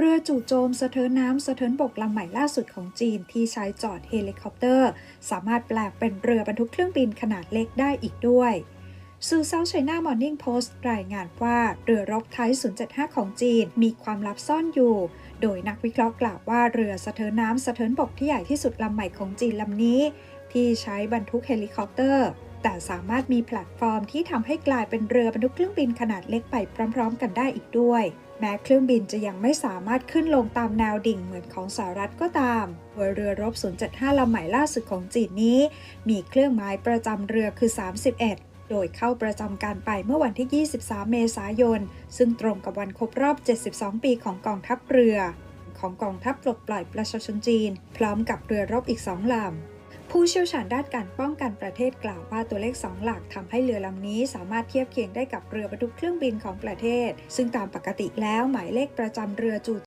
เรือจู่โจมสะเทินน้ำสะเทินบกลำใหม่ล่าสุดของจีนที่ใช้จอดเฮลิคอปเตอร์ สามารถแปลงเป็นเรือบรรทุกเครื่องบินขนาดเล็กได้อีกด้วยสื่อเซาท์ไชน่ามอร์นิ่งโพสต์รายงานว่าเรือรบไทย 075 ของจีนมีความลับซ่อนอยู่ โดยนักวิเคราะห์กล่าวว่าเรือสะเทินน้ำสะเทินบกที่ใหญ่ที่สุดลำใหม่ของจีนลำนี้ ที่ใช้บรรทุกเฮลิคอปเตอร์ แต่สามารถมีแพลตฟอร์มที่ทำให้กลายเป็นเรือบรรทุกเครื่องบินขนาดเล็กไปพร้อม ๆ กันได้อีกด้วย แม้เครื่องบินจะยังไม่สามารถขึ้นลงตามแนวดิ่งเหมือนของสหรัฐก็ตามโดยเรือรบ 075 ลำใหม่ล่าสุดของจีนนี้ มีเครื่องหมายประจำเรือคือ 31โดยเข้าประจำการไปเมื่อวันที่ 23 เมษายน ซึ่งตรงกับวันครบรอบ 72 ปีของกองทัพเรือ ของกองทัพปลดปล่อยประชาชนจีน พร้อมกับเรือรบอีกสองลำ ผู้เชี่ยวชาญด้านการป้องกันประเทศกล่าวว่าตัวเลข 2 หลักทำให้เรือลำนี้สามารถเทียบเคียงได้กับเรือบรรทุกเครื่องบินของประเทศ ซึ่งตามปกติแล้วหมายเลขประจำเรือจู